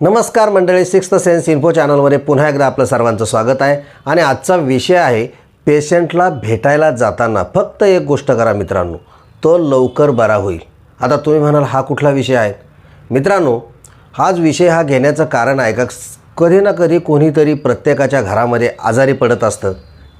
नमस्कार मंडळी sixth sense info चॅनलमध्ये पुन्हा एकदा आपलं सर्वांचं स्वागत आहे. आणि आजचा विषय आहे पेशंटला भेटायला जाताना फक्त एक गोष्ट करा मित्रांनो तो लवकर बरा होईल. आता तुम्ही म्हणाल हा कुठला विषय आहे? मित्रांनो हाच विषय हा घेण्याचं कारण आहे का? कधी ना कधी कोणीतरी प्रत्येकाच्या घरामध्ये आजारी पडत असतं.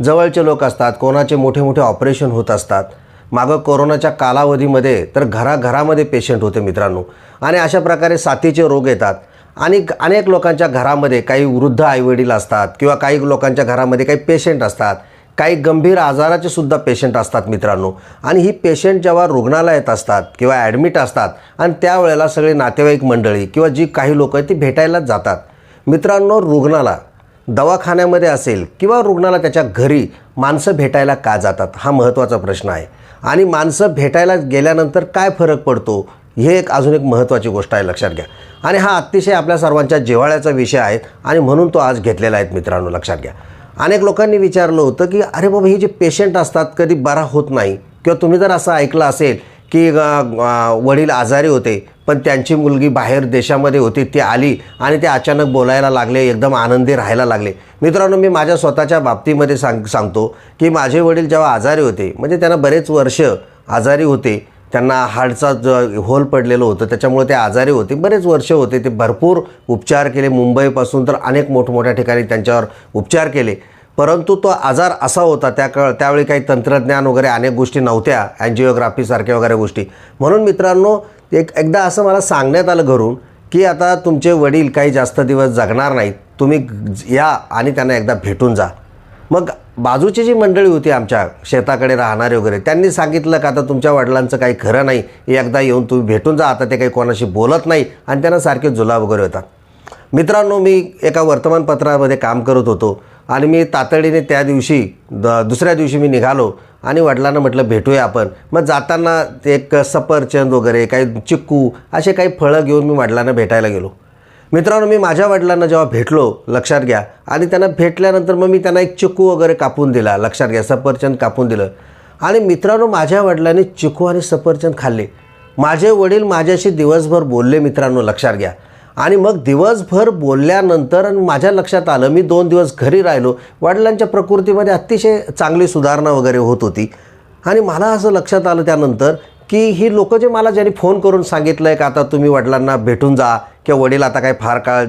जवळचे लोक असतात कोणाचे मोठे मोठे ऑपरेशन होत असतात. मागं कोरोनाच्या कालावधीमध्ये तर घराघरामध्ये पेशंट होते मित्रांनो. आणि अशा प्रकारे साथीचे रोग येतात. आणि अनेक लोकांच्या घरामध्ये काही वृद्ध आईवडील असतात किंवा काही लोकांच्या घरामध्ये काही पेशंट असतात. काही गंभीर आजाराचे सुद्धा पेशंट असतात मित्रांनो. आणि ही पेशंट जेव्हा रुग्णालयात असतात किंवा ॲडमिट असतात आणि त्यावेळेला सगळे नातेवाईक मंडळी किंवा जी काही लोक आहेत ती भेटायलाच जातात. मित्रांनो रुग्णाला दवाखान्यामध्ये असेल किंवा रुग्णाला त्याच्या घरी माणसं भेटायला का जातात हा महत्त्वाचा प्रश्न आहे. आणि माणसं भेटायला गेल्यानंतर काय फरक पडतो हे एक अजून एक महत्त्वाची गोष्ट आहे लक्षात घ्या. आणि हा अतिशय आपल्या सर्वांच्या जिव्हाळ्याचा विषय आहे आणि म्हणून तो आज घेतलेला आहे मित्रांनो लक्षात घ्या. अनेक लोकांनी विचारलं होतं की अरे बाबा हे जे पेशंट असतात कधी बरा होत नाही. किंवा तुम्ही जर असं ऐकलं असेल की वडील आजारी होते पण त्यांची मुलगी बाहेर देशामध्ये होती ती आली आणि ते अचानक बोलायला लागले एकदम आनंदी राहायला लागले. मित्रांनो मी माझ्या स्वतःच्या बाबतीमध्ये सांग सांगतो की माझे वडील जेव्हा आजारी होते म्हणजे त्यांना बरेच वर्ष आजारी होते त्यांना हार्टचा जो होल पडलेलं होतं त्याच्यामुळे ते आजारी होते. बरेच वर्ष होते ते भरपूर उपचार केले. मुंबईपासून तर अनेक मोठमोठ्या ठिकाणी त्यांच्यावर उपचार केले. परंतु तो आजार असा होता त्या काळ त्यावेळी काही तंत्रज्ञान वगैरे अनेक गोष्टी नव्हत्या अँजिओग्राफीसारख्या वगैरे गोष्टी. म्हणून मित्रांनो एक एकदा असं मला सांगण्यात आलं घरून की आता तुमचे वडील काही जास्त दिवस जगणार नाहीत. तुम्ही या आणि त्यांना एकदा भेटून जा. मग बाजूची जी मंडळी होती आमच्या शेताकडे राहणारे वगैरे त्यांनी सांगितलं का आता तुमच्या वडिलांचं काही खरं नाही एकदा येऊन तुम्ही भेटून जा आता ते काही कोणाशी बोलत नाही आणि त्यांना सारखे जुलाब वगैरे होतात. मित्रांनो मी एका वर्तमानपत्रामध्ये काम करत होतो आणि मी तातडीने त्या दिवशी द दुसऱ्या दिवशी मी निघालो आणि वडिलांना म्हटलं भेटूया आपण. मग जाताना ते एक सफरचंद वगैरे काही चिक्कू असे काही फळं घेऊन मी वडिलांना भेटायला गेलो. मित्रांनो मी माझ्या वडिलांना जेव्हा भेटलो लक्षात घ्या. आणि त्यांना भेटल्यानंतर मग मी त्यांना एक चिकू वगैरे कापून दिला लक्षात घ्या सफरचंद कापून दिलं. आणि मित्रांनो माझ्या वडिलांनी चिकू आणि सफरचंद खाल्ले. माझे वडील माझ्याशी दिवसभर बोलले मित्रांनो लक्षात घ्या. आणि मग दिवसभर बोलल्यानंतर आणि माझ्या लक्षात आलं मी दोन दिवस घरी राहिलो. वडिलांच्या प्रकृतीमध्ये अतिशय चांगली सुधारणा वगैरे होत होती. आणि मला असं लक्षात आलं त्यानंतर की ही लोकं जे मला ज्यांनी फोन करून सांगितलं आहे का आता तुम्ही वडिलांना भेटून जा किंवा वडील आता काही फार काळ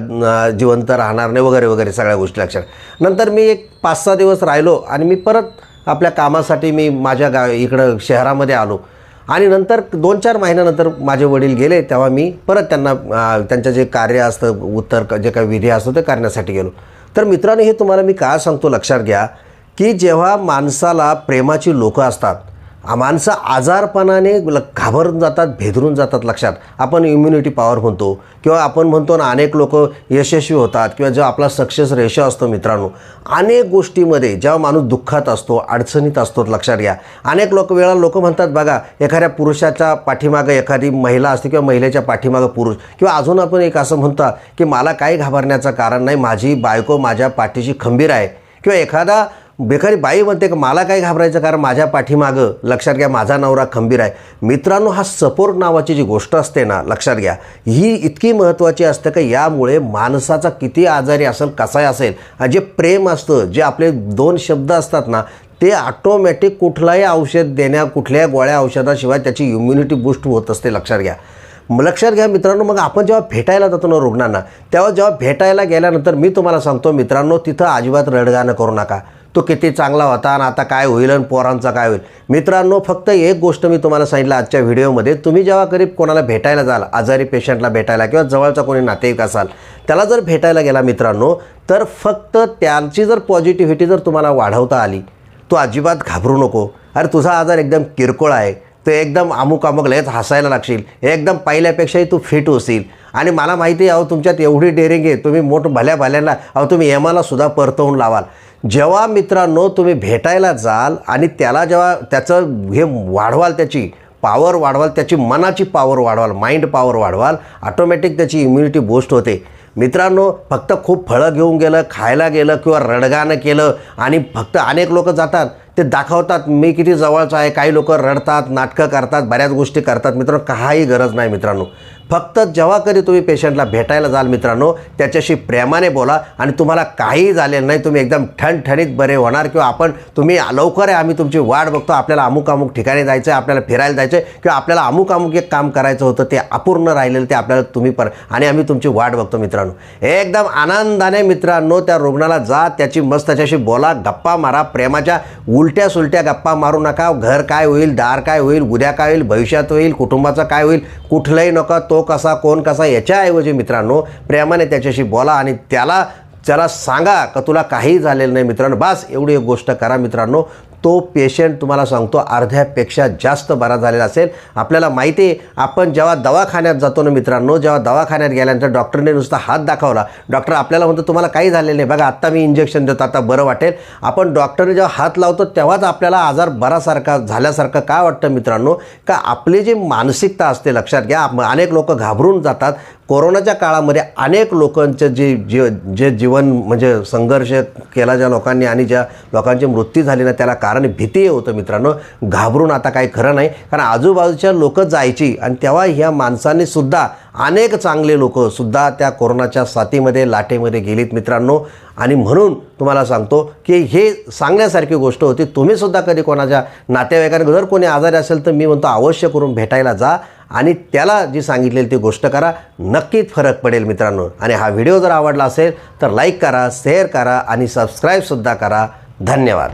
जिवंत राहणार नाही वगैरे वगैरे सगळ्या गोष्टी लक्षात नंतर मी एक पाच सहा दिवस राहिलो आणि मी परत आपल्या कामासाठी मी माझ्या गा इकडं शहरामध्ये आलो. आणि नंतर दोन चार महिन्यानंतर माझे वडील गेले तेव्हा मी परत त्यांना त्यांचं जे कार्य असतं उत्तर जे काही विधी असतो ते करण्यासाठी गेलो. तर मित्रांनो हे तुम्हाला मी का सांगतो लक्षात घ्या की जेव्हा माणसाला प्रेमाची लोकं असतात माणसं आजारपणाने ल- घाबरून जातात भेदरून जातात लक्षात. आपण इम्युनिटी पॉवर म्हणतो किंवा आपण म्हणतो ना अनेक लोक यशस्वी होतात किंवा जो आपला सक्सेस रेशो असतो मित्रांनो अनेक गोष्टीमध्ये जेव्हा माणूस दुःखात असतो अडचणीत असतो लक्षात घ्या. अनेक लोक वेळा लोक म्हणतात बघा एखाद्या पुरुषाच्या पाठीमागं एखादी महिला असते किंवा महिलेच्या पाठीमागं पुरुष. किंवा अजून आपण एक असं म्हणता की मला काही घाबरण्याचं कारण नाही माझी बायको माझ्या पाठीशी खंबीर आहे. किंवा एखादा बेकारी बाई म्हणते का मला काय घाबरायचं कारण माझ्या पाठीमागं लक्षात घ्या माझा नवरा खंबीर आहे. मित्रांनो हा सपोर्ट नावाची जी गोष्ट असते ना लक्षात घ्या ही इतकी महत्त्वाची असते का यामुळे माणसाचा किती आजारी असेल कसाही असेल आणि जे प्रेम असतं जे आपले दोन शब्द असतात ना ते ऑटोमॅटिक कुठलाही औषध देण्या कुठल्याही गोळ्या औषधाशिवाय त्याची इम्युनिटी बूस्ट होत असते लक्षात घ्या. लक्षात घ्या मित्रांनो मग आपण जेव्हा भेटायला जातो ना रुग्णांना तेव्हा जेव्हा भेटायला गेल्यानंतर मी तुम्हाला सांगतो मित्रांनो तिथं अजिबात रडगाणं करू नका. तो किती चांगला होता आणि आता काय होईल आणि पोरांचा काय होईल. मित्रांनो फक्त एक गोष्ट मी तुम्हाला सांगितलं आजच्या व्हिडिओमध्ये. तुम्ही जेव्हा करीब कोणाला भेटायला जाल आजारी पेशंटला भेटायला किंवा जवळचा कोणी नातेवाईक असाल त्याला जर भेटायला गेला मित्रांनो तर फक्त त्यांची जर पॉझिटिव्हिटी जर तुम्हाला वाढवता आली तो अजिबात घाबरू नको. अरे तुझा आजार एकदम किरकोळ आहे. तो एकदम अमुक अमुक लयच हसायला लागशील. एकदम पहिल्यापेक्षाही तू फिट होशील. आणि मला माहिती आहे अहो तुमच्यात एवढी डेअरिंग आहे. तुम्ही मोठ भल्या भल्याला अहो तुम्ही एमाला सुद्धा परतवून लावाल. जेव्हा मित्रांनो तुम्ही भेटायला जाल आणि त्याला जेव्हा त्याचं हे वाढवाल त्याची पॉवर वाढवाल त्याची मनाची पॉवर वाढवाल माइंड पॉवर वाढवाल ऑटोमॅटिक त्याची इम्युनिटी बूस्ट होते. मित्रांनो फक्त खूप फळं घेऊन गेलं खायला गेलं किंवा रडगाणं केलं आणि फक्त अनेक लोक जातात. ते दाखवतात मी किती जवळचं आहे काही लोक रडतात नाटकं करतात बऱ्याच गोष्टी करतात. मित्रांनो काही गरज नाही मित्रांनो. फक्त जेव्हा कधी तुम्ही पेशंटला भेटायला जाल मित्रांनो त्याच्याशी प्रेमाने बोला आणि तुम्हाला काही झालेलं नाही तुम्ही एकदम ठणठणीत बरे होणार किंवा आपण तुम्ही लवकर आहे आम्ही तुमची वाट बघतो आपल्याला अमुक अमुक ठिकाणी जायचं आहे आपल्याला फिरायला जायचं आहे किंवा आपल्याला अमुक अमुक एक काम करायचं होतं ते अपूर्ण राहिलेलं ते आपल्याला तुम्ही पर आणि आम्ही तुमची वाट बघतो मित्रांनो. एकदम आनंदाने मित्रांनो त्या रुग्णाला जा त्याची मस्त त्याच्याशी बोला गप्पा मारा प्रेमाच्या उल उलट्या सुलट्या गप्पा मारू नका. घर काय होईल दार काय होईल उद्या काय होईल भविष्यात होईल कुटुंबाचं काय होईल कुठलंही नका तो कसा कोण कसा याच्याऐवजी मित्रांनो प्रेमाने त्याच्याशी बोला आणि त्याला त्याला सांगा का तुला काही झालेलं नाही मित्रांनो. बस एवढी एक गोष्ट करा मित्रांनो. तो पेशंट तुम्हाला सांगतो अर्ध्यापेक्षा जास्त बरा झालेला असेल. आपल्याला माहिती आहे आपण जेव्हा दवाखान्यात जातो ना मित्रांनो जेव्हा दवाखान्यात गेल्यानंतर डॉक्टरने नुसता हात दाखवला. डॉक्टर आपल्याला म्हणतो तुम्हाला काही झालेलं नाही. बघा आत्ता मी इंजेक्शन देतो आता बरं वाटेल. आपण डॉक्टरने जेव्हा हात लावतो तेव्हाच आपल्याला आजार बरासारखा झाल्यासारखं काय वाटतं मित्रांनो? का आपली जी मानसिकता असते लक्षात घ्या अनेक लोक घाबरून जातात. कोरोनाच्या काळामध्ये अनेक लोकांचं जे जीव जे जीवन म्हणजे संघर्ष केला ज्या लोकांनी आणि ज्या लोकांची मृत्यू झाली ना त्याला कारण भीती होतं मित्रांनो. घाबरून आता काही खरं नाही. कारण आजूबाजूच्या लोक जायची आणि तेव्हा ह्या माणसांनी सुद्धा अनेक चांगले लोक सुद्धा त्या कोरोनाच्या साथीमध्ये लाटेमध्ये गेलीत मित्रांनो. आणि म्हणून तुम्हाला सांगतो की हे सांगण्यासारखी गोष्ट होती. तुम्हीसुद्धा कधी कोणाच्या नातेवाईकांना जर कोणी आजारी असेल तर मी म्हणतो अवश्य करून भेटायला जा आणि त्याला जी सांगितलेली ती गोष्ट करा. नक्कीच फरक पडेल मित्रांनो. आणि हा व्हिडिओ जर आवडला असेल तर लाईक करा शेअर करा आणि सबस्क्राईबसुद्धा करा. धन्यवाद.